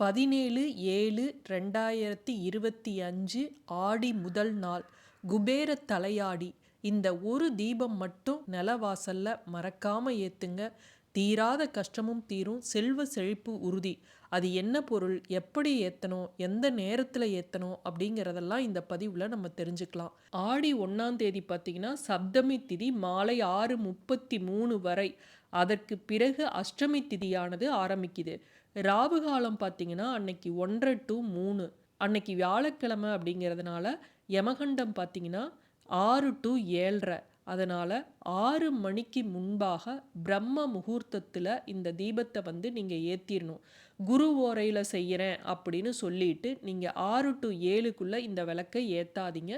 பதினேழு ஏழு ரெண்டாயிரத்தி இருபத்தி அஞ்சு ஆடி முதல் நாள் குபேர தலையாடி. இந்த ஒரு தீபம் மட்டும் நிலவாசல்ல மறக்காம ஏத்துங்க. தீராத கஷ்டமும் தீரும். செல்வ செழிப்பு உறுதி. அது என்ன பொருள்? எப்படி ஏற்றணும் எந்த நேரத்தில் ஏற்றணும் அப்படிங்கிறதெல்லாம் இந்த பதிவில் நம்ம தெரிஞ்சுக்கலாம். ஆடி ஒன்றாம் தேதி பார்த்தீங்கன்னா சப்தமி திதி மாலை ஆறு முப்பத்தி மூணு வரை. அதற்கு பிறகு அஷ்டமி திதியானது ஆரம்பிக்குது. ராவு காலம் பார்த்தீங்கன்னா அன்னைக்கு ஒன்றரை டு மூணு. அன்னைக்கு வியாழக்கிழமை அப்படிங்கிறதுனால யமகண்டம் பார்த்தீங்கன்னா ஆறு டு ஏழரை. அதனால் ஆறு மணிக்கு முன்பாக பிரம்ம முகூர்த்தத்தில் இந்த தீபத்தை வந்து நீங்கள் ஏற்றிடணும் குரு ஓரையில் செய்கிறேன் அப்படின்னு சொல்லிட்டு நீங்கள் ஆறு டு ஏழுக்குள்ளே இந்த விளக்கை ஏற்றாதீங்க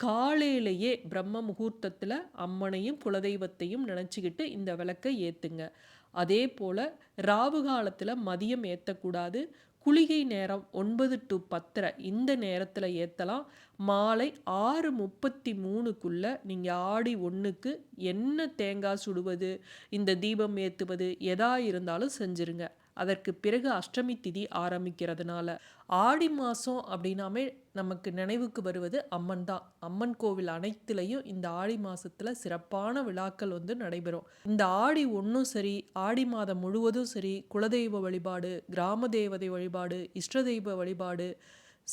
காலையிலேயே பிரம்ம முகூர்த்தத்தில் அம்மனையும் குலதெய்வத்தையும் நினச்சிக்கிட்டு இந்த விளக்கை ஏற்றுங்க அதே போல் ராவு காலத்தில் மதியம் ஏற்றக்கூடாது குளிகை நேரம் ஒன்பது டு பத்தரை. இந்த நேரத்தில் ஏற்றலாம் மாலை ஆறு முப்பத்தி மூணுக்குள்ளே நீங்கள் ஆடி ஒன்றுக்கு என்ன தேங்காய் சுடுவது இந்த தீபம் ஏற்றுவது எதா இருந்தாலும் செஞ்சுருங்க. அதற்கு பிறகு அஷ்டமி திதி ஆரம்பிக்கிறதுனால ஆடி மாதம் அப்படின்னாமே நமக்கு நினைவுக்கு வருவது அம்மன் தான். அம்மன் கோவில் அனைத்துலேயும் இந்த ஆடி மாதத்தில் சிறப்பான விழாக்கள் வந்து நடைபெறும். இந்த ஆடி ஒன்றும் சரி ஆடி மாதம் முழுவதும் சரி குலதெய்வ வழிபாடு கிராம தேவதை வழிபாடு இஷ்ட தெய்வ வழிபாடு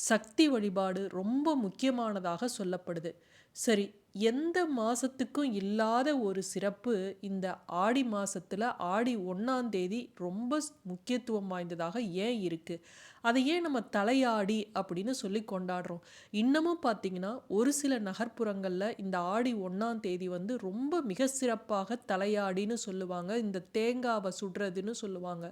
சக்தி வழிபாடு ரொம்ப முக்கியமானதாக சொல்லப்படுது. சரி எந்த மாதத்துக்கும் இல்லாத ஒரு சிறப்பு இந்த ஆடி மாதத்தில் ஆடி ஒன்றாம் தேதி ரொம்ப முக்கியத்துவம் வாய்ந்ததாக ஏன் இருக்குது அதை ஏன் நம்ம தலையாடி அப்படின்னு சொல்லி கொண்டாடுறோம். இன்னமும் பார்த்திங்கன்னா ஒரு சில நகர்ப்புறங்களில் இந்த ஆடி ஒன்றாம் தேதி வந்து ரொம்ப மிக சிறப்பாக தலையாடின்னு சொல்லுவாங்க. இந்த தேங்காவை சுடுறதுன்னு சொல்லுவாங்க.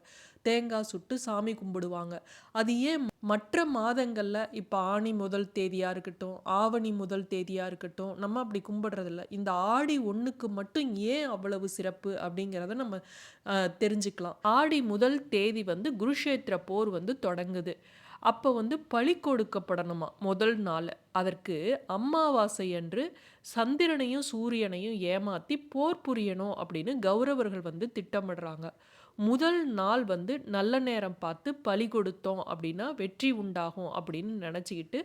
தேங்காய் சுட்டு சாமி கும்பிடுவாங்க. அது ஏன் மற்ற மாதங்களில் இப்போ ஆணி முதல் தேதியாக இருக்கட்டும் ஆவணி முதல் தேதியாக இருக்கட்டும் நம்ம அப்படி கும்பிடுறதில்ல. இந்த ஆடி ஒன்றுக்கு மட்டும் ஏன் அவ்வளவு சிறப்பு அப்படிங்கிறத நம்ம தெரிஞ்சுக்கலாம். ஆடி முதல் தேதி வந்து குருஷேத்திர போர் வந்து தொடங்குது. அப்போ வந்து பழி கொடுக்கப்படணுமா முதல் நாள்? அதற்கு அம்மாவாசை அன்று சந்திரனையும் சூரியனையும் ஏமாற்றி போர் புரியணும் அப்படின்னு கௌரவர்கள் வந்து திட்டமிடுறாங்க. முதல் நாள் வந்து நல்ல நேரம் பார்த்து பலி கொடுத்தோம் அப்படின்னா வெற்றி உண்டாகும் அப்படின்னு நினச்சிக்கிட்டு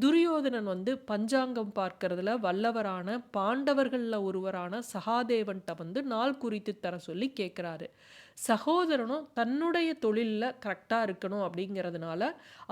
துரியோதனன் வந்து பஞ்சாங்கம் பார்க்கறதுல வல்லவரான பாண்டவர்களில் ஒருவரான சகாதேவன்கிட்ட வந்து நாள் குறித்து தர சொல்லி கேட்குறாரு சகோதரனும் தன்னுடைய தொழிலில் கரெக்டாக இருக்கணும் அப்படிங்கிறதுனால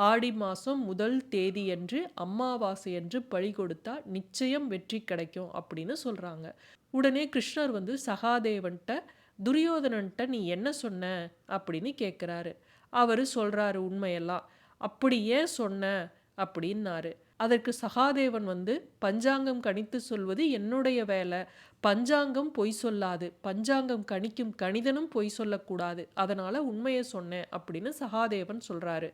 ஆடி மாதம் முதல் தேதியன்று அம்மாவாசை என்று பழி கொடுத்தா நிச்சயம் வெற்றி கிடைக்கும் அப்படின்னு சொல்கிறாங்க உடனே கிருஷ்ணர் வந்து சகாதேவன்கிட்ட துரியோதனன்ட்ட நீ என்ன சொன்ன? அப்படின்னு கேட்குறாரு அவர் சொல்கிறாரு உண்மையெல்லாம். அப்படி ஏன் சொன்ன? அப்படின்னாரு. அதற்கு சகாதேவன் வந்து பஞ்சாங்கம் கணித்து சொல்வது என்னுடைய வேலை. பஞ்சாங்கம் பொய் சொல்லாது. பஞ்சாங்கம் கணிக்கும் கணிதனும் பொய் சொல்லக்கூடாது. அதனால் உண்மையை சொன்னேன் அப்படின்னு சகாதேவன் சொல்கிறாரு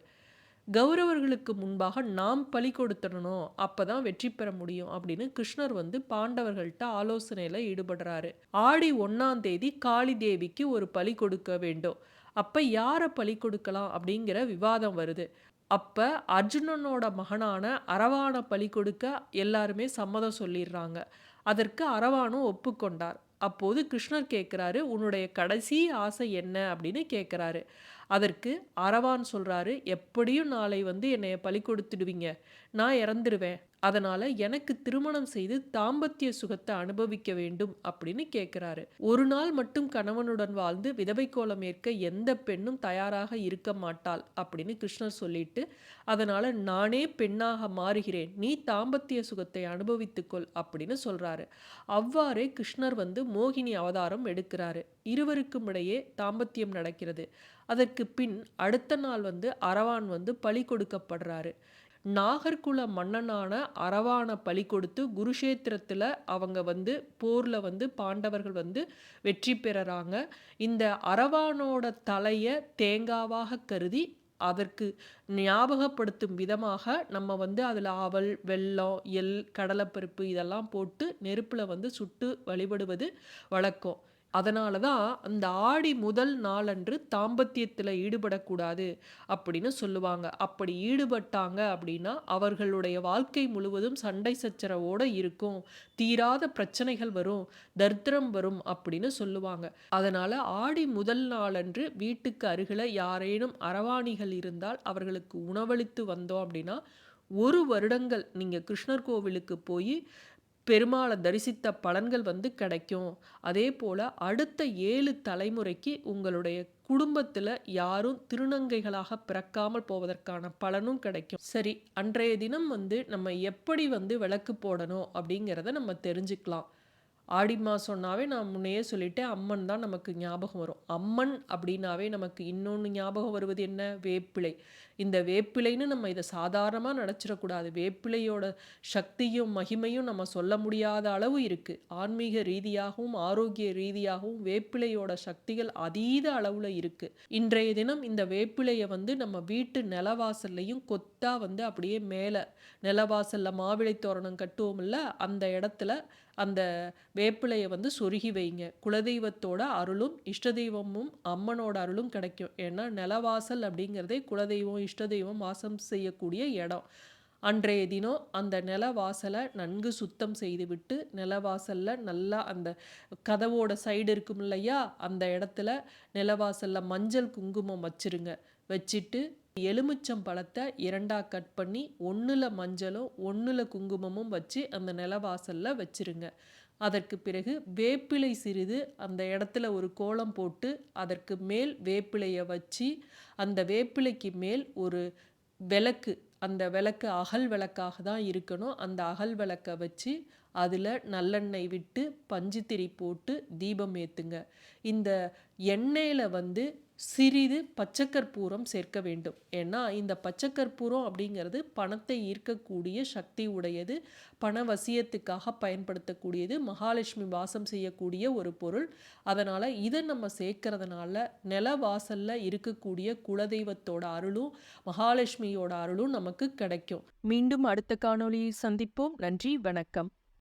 கௌரவர்களுக்கு முன்பாக நாம் பலி கொடுத்துடணும் அப்போ தான் வெற்றி பெற முடியும் அப்படின்னு கிருஷ்ணர் வந்து பாண்டவர்கள்ட்ட ஆலோசனையில் ஈடுபடுறாரு. ஆடி ஒன்றாம் தேதி காளி தேவிக்கு ஒரு பலி கொடுக்க வேண்டும். அப்போ யாரை பலி கொடுக்கலாம் அப்படிங்கிற விவாதம் வருது. அப்போ அர்ஜுனனோட மகனான அரவான பலி கொடுக்க எல்லாருமே சம்மதம் சொல்லிடுறாங்க. அதற்கு அரவானும் ஒப்புக்கொண்டார். அப்போது கிருஷ்ணர் கேட்குறாரு உன்னுடைய கடைசி ஆசை என்ன? அப்படின்னு கேட்குறாரு அதற்கு அரவான் சொல்கிறாரு எப்படியும் நாளை வந்து என்னை பலி கொடுத்துடுவீங்க. நான் இறந்துடுவேன் அதனால் எனக்கு திருமணம் செய்து தாம்பத்திய சுகத்தை அனுபவிக்க வேண்டும் அப்படின்னு கேட்குறாரு ஒரு நாள் மட்டும் கணவனுடன் வாழ்ந்து விதவை கோலம் ஏற்க எந்த பெண்ணும் தயாராக இருக்க மாட்டாள் அப்படின்னு கிருஷ்ணர் சொல்லிட்டு அதனால் நானே பெண்ணாக மாறுகிறேன் நீ தாம்பத்திய சுகத்தை அனுபவித்துக்கொள் அப்படின்னு சொல்கிறாரு அவ்வாறே கிருஷ்ணர் வந்து மோகினி அவதாரம் எடுக்கிறாரு. இருவருக்கும் இடையே தாம்பத்தியம் நடக்கிறது. அதற்கு பின் அடுத்த நாள் வந்து அரவான் வந்து பலி கொடுக்கப்படுறாரு. நாகர்குல மன்னனான அரவானை பலி கொடுத்து குருஷேத்திரத்தில் அவங்க வந்து போரில் வந்து பாண்டவர்கள் வந்து வெற்றி பெறுறாங்க. இந்த அரவானோட தலையை தேங்காவாக கருதி அதற்கு ஞாபகப்படுத்தும் விதமாக நம்ம வந்து அதில் ஆவல் வெல்லம் எல் கடலைப்பருப்பு இதெல்லாம் போட்டு நெருப்பில் வந்து சுட்டு வழிபடுவது வழக்கம். அதனால தான் அந்த ஆடி முதல் நாளன்று தாம்பத்தியத்தில் ஈடுபடக்கூடாது அப்படின்னு சொல்லுவாங்க. அப்படி ஈடுபட்டாங்க அப்படின்னா அவர்களுடைய வாழ்க்கை முழுவதும் சண்டை சச்சரவோடு இருக்கும். தீராத பிரச்சனைகள் வரும். தர்த்திரம் வரும் அப்படின்னு சொல்லுவாங்க. அதனால் ஆடி முதல் நாளன்று வீட்டுக்கு அருகில் யாரேனும் அரவாணிகள் இருந்தால் அவர்களுக்கு உணவளித்து வந்தோம் அப்படின்னா ஒரு வருடங்கள் நீங்கள் கிருஷ்ணர் கோவிலுக்கு போய் பெருமாளை தரிசித்த பலன்கள் வந்து கிடைக்கும். அதே போல் அடுத்த ஏழு தலைமுறைக்கு உங்களுடைய குடும்பத்தில் யாரும் திருநங்கைகளாக பிறக்காமல் போவதற்கான பலனும் கிடைக்கும். சரி அன்றைய தினம் வந்து நம்ம எப்படி வந்து விளக்கு போடணும் அப்படிங்கிறத நம்ம தெரிஞ்சுக்கலாம். ஆடி மாதம்னாவே நான் முன்னையே சொல்லிட்டேன் அம்மன் தான் நமக்கு ஞாபகம் வரும். அம்மன் அப்படின்னாவே நமக்கு இன்னொன்று ஞாபகம் வருவது என்ன? வேப்பிலை. இந்த வேப்பிலைன்னு நம்ம இதை சாதாரணமாக நினச்சிடக்கூடாது வேப்பிலையோட சக்தியும் மகிமையும் நம்ம சொல்ல முடியாத அளவு இருக்குது ஆன்மீக ரீதியாகவும் ஆரோக்கிய ரீதியாகவும் வேப்பிலையோட சக்திகள் அதீத அளவில் இருக்குது இன்றைய தினம் இந்த வேப்பிலையை வந்து நம்ம வீட்டு நிலவாசல்லையும் கொத்தாக வந்து அப்படியே மேலே நிலவாசலில் மாவிளை தோரணம் கட்டுவோம்ல அந்த இடத்துல அந்த வேப்பிலையை வந்து சொருகி வைங்க. குலதெய்வத்தோட அருளும் இஷ்ட தெய்வமும் அம்மனோட அருளும் கிடைக்கும். ஏன்னா நிலவாசல் அப்படிங்கிறதே குலதெய்வம் இஷ்ட தெய்வம் வாசம் செய்யக்கூடிய இடம். அன்றைய தினம் அந்த நில வாசலை நன்கு சுத்தம் செய்துவிட்டு நிலவாசலில் நல்லா அந்த கதவோட சைடு இருக்கும் இல்லையா? அந்த இடத்துல நிலவாசலில் மஞ்சள் குங்குமம் வச்சுருங்க. வச்சுட்டு எலுமிச்சம் பழத்தை இரண்டாக கட் பண்ணி ஒன்றில் மஞ்சளும் ஒன்றில் குங்குமமும் வச்சு அந்த நிலவாசலில் வச்சுருங்க. அதற்கு பிறகு வேப்பிலை சிறிது அந்த இடத்துல ஒரு கோலம் போட்டு அதற்கு மேல் வேப்பிலையை வச்சு அந்த வேப்பிலைக்கு மேல் ஒரு விளக்கு அந்த விளக்கு அகல் விளக்காக தான் இருக்கணும். அந்த அகல் விளக்கை வச்சு அதில் நல்லெண்ணெய் விட்டு பஞ்சுத்திரி போட்டு தீபம் ஏற்றுங்க இந்த எண்ணெயில் வந்து சிறிது பச்சைக்கற்பூரம் சேர்க்க வேண்டும். ஏன்னா இந்த பச்சைக்கற்பூரம் அப்படிங்கிறது பணத்தை ஈர்க்கக்கூடிய சக்தி உடையது. பண வசியத்துக்காக பயன்படுத்தக்கூடியது. மகாலட்சுமி வாசம் செய்யக்கூடிய ஒரு பொருள். அதனால் இதை நம்ம சேர்க்கறதுனால நில வாசலில் இருக்கக்கூடிய குலதெய்வத்தோட அருளும் மகாலட்சுமியோட அருளும் நமக்கு கிடைக்கும். மீண்டும் அடுத்த காணொளியை சந்திப்போம். நன்றி வணக்கம்.